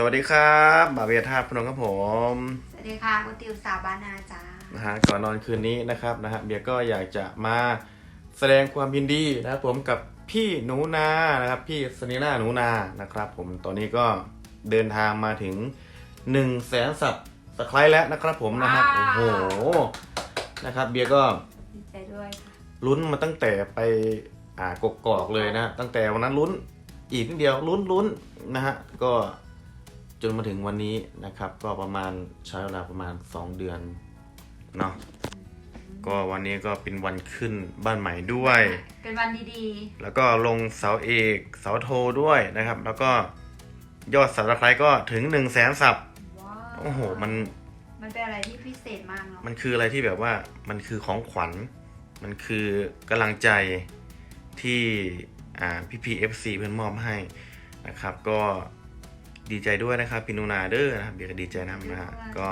สวัสดีครับบาเบียท่าพนงครับผม สวัสดีค่ะคุณติวสาวบ้านนาจ้านะฮะก่อนนอนคืนนี้นะครับนะฮะเบียร์ก็อยากจะมาแสดงความยินดีนะครับผมกับพี่หนูนานะครับพี่สนีนาหนูนานะครับผมตอนนี้ก็เดินทางมาถึง1นึ่งแสนสับสไครต์แล้วนะครับผมนะฮะโอ้โหนะครับเบียร์ก็ดีใจด้วยค่ะลุ้นมาตั้งแต่ไปอ่ากกอกเลยนะ ตั้งแต่วันนั้นลุ้นอีกนิดเดียวลุ้นลุ้นนะฮะก็ จนมาถึงวันนี้นะครับ ก็ประมาณใช้เวลาประมาณ 2 เดือนเนาะก็วันนี้ก็เป็นวันขึ้นบ้านใหม่ด้วย เป็นวันดีแล้วก็ลงเสาเอกเสาโทด้วยนะครับ แล้วก็ยอดสับตะไคร้ก็ถึง1นึ่งแสนสับๆว้าวโอ้โหมันมันเป็นอะไรที่พิเศษมากเนาะมันคืออะไรที่แบบว่ามันคือของขวัญ มันคือกำลังใจที่อ่าพี่พีเอฟซีเพื่อนมอบให้นะครับ ก็ ดีใจด้วยนะครับพี่นูนาเด้อนะครับเบียร์ก็ดีใจนะนะฮะก็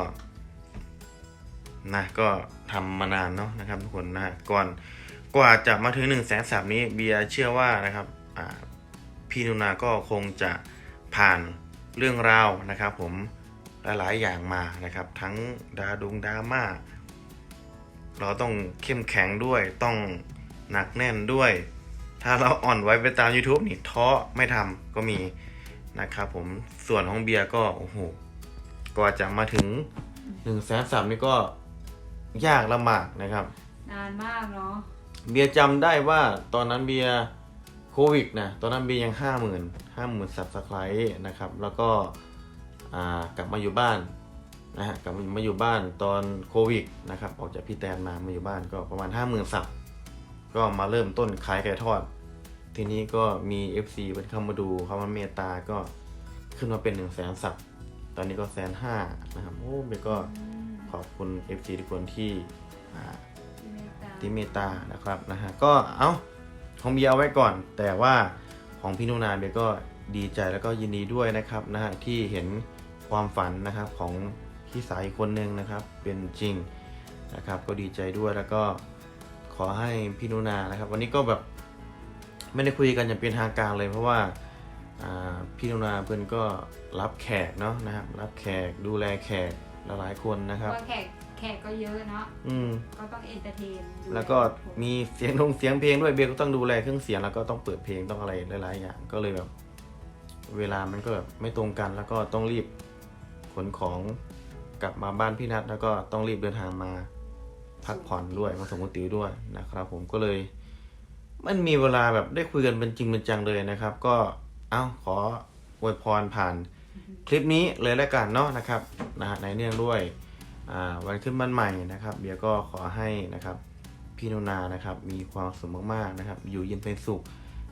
นะก็ทำมานานเนาะนะครับทุกคนนะก่อนกว่าจะมาถึงหนึ่งแสนสามนี้เบียร์เชื่อว่านะครับพี่นูนาก็คงจะผ่านเรื่องราวนะครับ ผมหลายๆอย่างมานะครับ ทั้งดาดุงดราม่าเราต้องเข้มแข็งด้วยต้องหนักแน่นด้วย ถ้าเราอ่อนไว้ไปตาม YouTube นี่ท้อไม่ทำก็มี นะครับผมส่วนของเบียร์ก็โอ้โหกว่าจะมาถึง1นึ่งแสนสามนี่ก็ยากลำบากนะครับ นานมากเนาะเบียร์จำได้ว่าตอนนั้นเบียร์โควิดนะตอนนั้นเบียร์ยังห้าหมื่นห้าหมื่นสับสไครต์นะครับ แล้วก็อ่ากลับมาอยู่บ้านนะฮะกลับมาอยู่บ้านตอนโควิดนะครับออกจากพี่แตนมามาอยู่บ้านก็ประมาณห้าหมื่นสับก็มาเริ่มต้นขายไก่ทอด ทีนี้ก็มี FC เป็นเข้ามาดูเขามาเมตตาก็ขึ้นมาเป็นหนึ่งแสนสับตอนนี้ก็แสนห้านะครับโอ้เบียร์ก็อืมขอบคุณ FC ทุกคนที่อ่าที่เมตตาที่เมตตานะครับนะฮะก็เอาของเบียร์เอาไว้ก่อน แต่ว่าของพี่นุนาเบียร์ก็ดีใจแล้วก็ยินดีด้วยนะครับนะฮะที่เห็นความฝันนะครับของพี่สายอีกคนหนึ่งนะครับ เป็นจริงนะครับ ก็ดีใจด้วยแล้วก็ขอให้พี่นุนานะครับ วันนี้ก็แบบ ไม่ได้คุยกันอย่างเป็นทางการเลยเพราะว่าอ่าพี่นุนาเพื่อนก็รับแขกเนาะนะครับ รับแขกดูแลแขกหลายๆคนนะครับก็แขกแขกก็เยอะเนาะอืมก็ต้องเอนเตอร์เทนดูแล้วก็มีเสียงดงเสียงเพลงด้วยเบียร์ก็ต้องดูแลเครื่องเสียงแล้วก็ต้องเปิดเพลงต้องอะไรหลายๆอย่างก็เลยแบบ เวลามันก็แบบไม่ตรงกันแล้วก็ต้องรีบขนของกลับมาบ้านพี่นัทแล้วก็ต้องรีบเดินทางมาพักผ่อนด้วยมาส่งคุณติ๋วด้วยนะครับ ผมก็เลย มันมีเวลาแบบได้คุยกันเป็นจริงเป็นจังเลยนะครับ ก็เอ้าขออวยพรผ่านคลิปนี้เลยแล้วกันเนาะนะครับนะฮะในเนื่องด้วยอ่าวันขึ้นบ้านใหม่นะครับ เบียร์ก็ขอให้นะครับพี่นุนานะครับ มีความสุขมากๆนะครับ อยู่เย็นเป็นสุข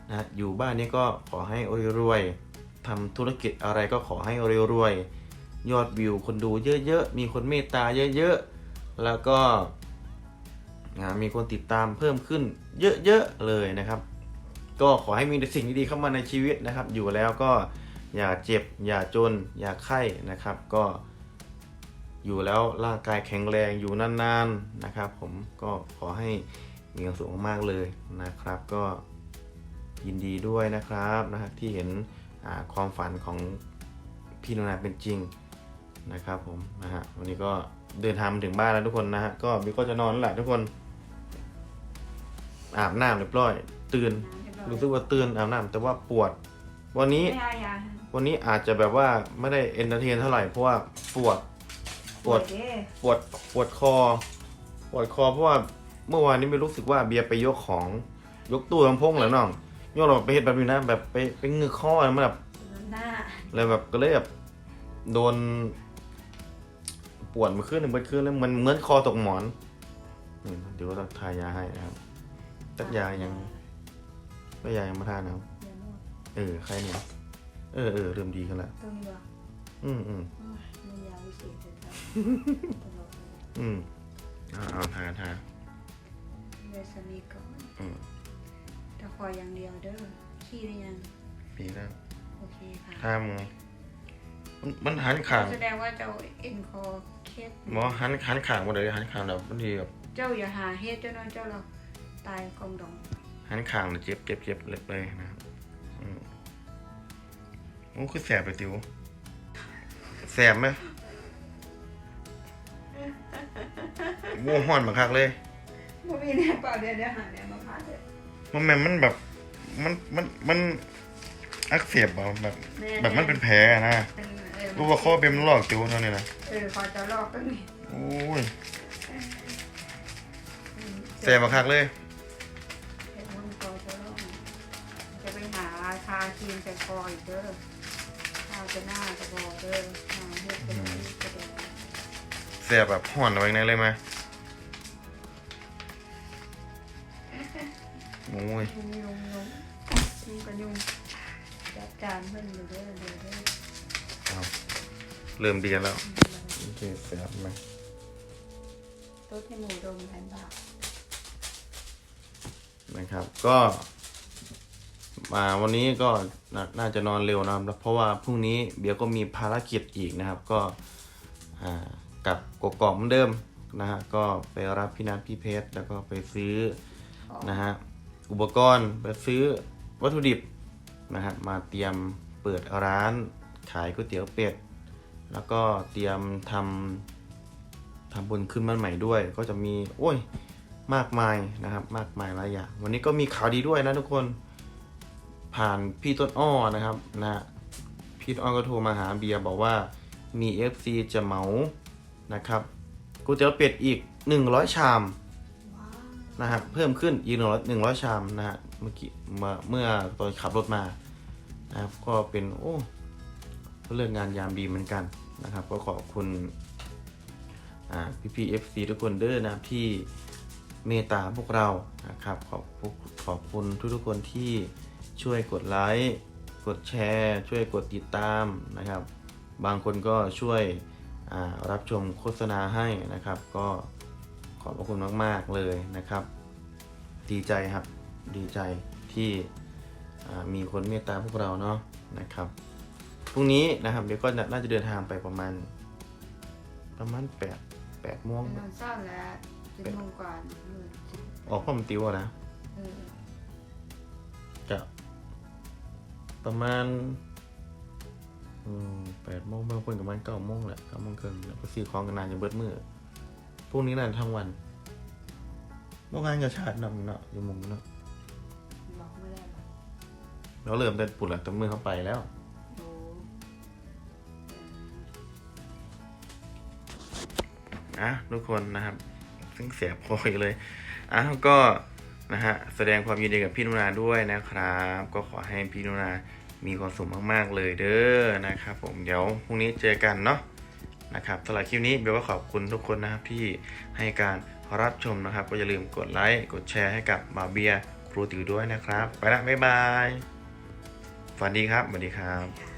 นะฮะอยู่บ้านนี้ก็ขอให้รวยๆทำธุรกิจอะไรก็ขอให้รวยๆยอดวิวคนดูเยอะๆ มีคนเมตตาเยอะๆ แล้วก็ อ่ามีคนติดตามเพิ่มขึ้นเยอะๆเลยนะครับ ก็ขอให้มีแต่สิ่งดีๆเข้ามาในชีวิตนะครับ อยู่แล้วก็อย่าเจ็บ อย่าจน อย่าไข้นะครับ ก็ อยู่แล้วร่างกายแข็งแรงอยู่นานๆนะครับ ผมก็ขอให้มีความสุขมากๆเลยนะครับ ก็ยินดีด้วยนะครับนะฮะที่เห็นความฝันของพี่นนาเป็นจริงนะครับผมนะฮะวันนี้ก็เดินทางมาถึงบ้านแล้วทุกคนนะฮะก็บิ๊กก็จะนอนแล้วแหละทุกคน อาบน้ำเรียบร้อย ตื่นรู้สึกว่าตื่นอาบน้ำแต่ว่าปวด วันนี้ไม่เอายาวันนี้อาจจะแบบว่าไม่ได้เอนเตอร์เทนเท่าไหร่เพราะว่าปวดปวดเด้ปวดปวดคอ ปวดคอเพราะว่าเมื่อวานนี้ไม่รู้สึกว่าเบียร์ไปยกของยกตู้ลำโพงแล้วน้องยกเราไปเห็นแบบนี้นะแบบไปไปงือข้อมันแบบหน้าเลยแบบก็เลยแบบโดน ปวดมาขึ้นหนึ่งไปขึ้นแล้วมันเหมือนคอตกหมอนอืมเดี๋ยวก็ต้องทายาให้นะครับ ตักยายังก็ยายังมาทานนะครับเดี๋ยวนวดเออใครเนี่ยเออเออเริ่มดีขึ้นแล้วตรงนี้วะอืมอืมโอ้ยไม่ยาวิเศษเลยครับตลกเลยอืมเอาเอาทาทาเวสมีก่อนอืมแต่ขออย่างเดียวเด้อขี้หรือยังปีแล้วโอเคค่ะทำไงมันมันหันขางแสดงว่าเจ้าเอ็นคอเคสหมอหันหันขางมาเลยหันขางแบบบางทีแบบเจ้าอย่าหาเฮ็ดเจ้าน้อยเจ้าเรา ตายกองดองหันขางเนี่ยเจ็บเจ็บเจ็บเล็บเลยนะครับอืมโอ้คือแสบไปติวแสบไหมโว้ห้อนมาคักเลยบ่มีเนี่ยเปล่าเดี๋ยวเดี๋ยวหาเนี่ยมาพาเดี๋ยวมันแม่นมันแบบ มันมันมันอักเสบอะแบบ แบบมันเป็นแผลอะนะเออเออรู้ว่าข้อเป็นมันลอกจิ๋วเท่านี้นะเออพอจะลอกก็มีโอ้ยแสบมาคักเลย ทาครีมแต่คออีกเด้อทาจะหน้าจะบอเด้อทาเฮ็ดจะได้จะได้แสบแบบห่อนเอาไว้ในเลยไหมโอ้ยยุงยุงยุงยุงกับยุงจัดการเพิ่นอยู่เด้อเด้อเด้อเอาเริ่มเดียนแล้วโอเคแสบไหมตัวที่หมูดมแทนบาทนะครับ ก็ มาวันนี้ก็น่าจะนอนเร็วนะครับ เพราะว่าพรุ่งนี้เบียร์ก็มีภารกิจอีกนะครับ ก็กับกกอกเหมือนเดิมนะฮะก็ไปรับพี่นัทพี่เพชรแล้วก็ไปซื้อนะฮะอุปกรณ์ไปซื้อวัตถุดิบนะฮะมาเตรียมเปิดร้านขายก๋วยเตี๋ยวเป็ดแล้วก็เตรียมทำทำบุญขึ้นบ้านใหม่ด้วย ก็จะมีโอ้ยมากมายนะครับ มากมายหลายอย่างวันนี้ก็มีข่าวดีด้วยนะทุกคน ผ่านพี่ต้นอ้อนะครับนะพี่ต้นอ้อก็โทรมาหาเบียร์บอกว่ามี FC จะเหมานะครับก๋วยเตี๋ยวเป็ดอีก 100 ชามว้าวนะฮะเพิ่มขึ้นอีกหนึ่งร้อยชามนะฮะเมื่อกี้เมื่อเมื่อตอนขับรถมานะครับก็เป็นโอ้เรื่องงานยามดีเหมือนกันนะครับ ก็ขอบคุณอ่าพี่พีเอฟซีทุกคนเด้อนะครับที่เมตตาพวกเรานะครับขอบขอบคุณทุกๆคนที่ ช่วยกดไลค์กดแชร์ ช่วยกดติดตามนะครับ บางคนก็ช่วยอ่ารับชมโฆษณาให้นะครับ ก็ขอบพระคุณมาก ๆ เลยนะครับ ดีใจครับ ดีใจที่อ่ามีคนเมตตาพวกเราเนาะนะครับพรุ่งนี้นะครับเดี๋ยวก็น่าจะเดินทางไปประมาณ ประมาณแปดแปดโมงนอนเศร้าแล้วจะโมงกว่าอยู่ออกพ่อมติวอะนะเออจะ ประมาณอืมแปดโมงบางคนกับมันเก้าโมงแหละเก้าโมงครึ่งแล้วก็ซื้อของกันนานจนเบิดมือพรุ่งนี้น่าจะทั้งวันเมื่อวานกับชาตินำเนาะอยู่มุมเนาะบอกไม่ได้หรอกเราเริ่มแต่ปุ่นละแต่มือเข้าไปแล้วโอ้อะทุกคนนะครับซึ่งเสียพอยเลยอะก็ นะฮะแสดงความยินดีกับพี่นุนาด้วยนะครับ ก็ขอให้พี่นุนามีความสุขมากๆเลยเด้อนะครับผมเดี๋ยวพรุ่งนี้เจอกันเนาะนะครับสำหรับคลิปนี้เบลก็ขอบคุณทุกคนนะครับที่ให้การรับชมนะครับ ก็อย่าลืมกดไลค์กดแชร์ให้กับบาเบียครูติ๋วด้วยนะครับ ไปละบ๊ายบายฝันดีครับสวัสดีครับ